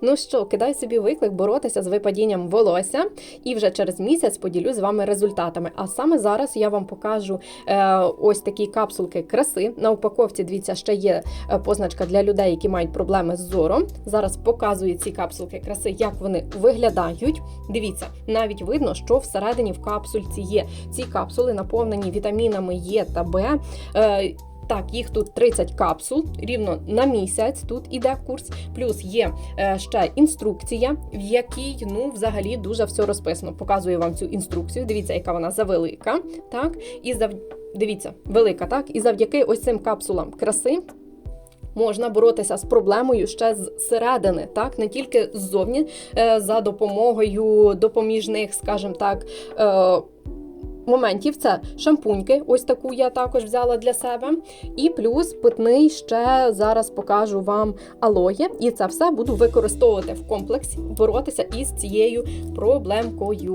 Ну що, кидай собі виклик боротися з випадінням волосся, і вже через місяць поділюсь з вами результатами. А саме зараз я вам покажу е, ось такі капсулки краси. На упаковці, дивіться, ще є е, позначка для людей, які мають проблеми з зором. Зараз показую ці капсулки краси, як вони виглядають. Дивіться, навіть видно, що всередині в капсульці є. Ці капсули наповнені вітамінами Е та Б. Е, так, їх тут 30 капсул, рівно на місяць тут іде курс. Плюс є е, ще інструкція, в якій ну взагалі дуже все розписано. Показую вам цю інструкцію. Дивіться, яка вона завелика. Так, і зав... дивіться, велика, так, і завдяки ось цим капсулам краси. Можна боротися з проблемою ще зсередини, так не тільки ззовні, е, за допомогою допоміжних, скажімо так, е, моментів. Це шампуньки, ось таку я також взяла для себе. І плюс питний ще зараз покажу вам алоє. І це все буду використовувати в комплексі, боротися із цією проблемкою.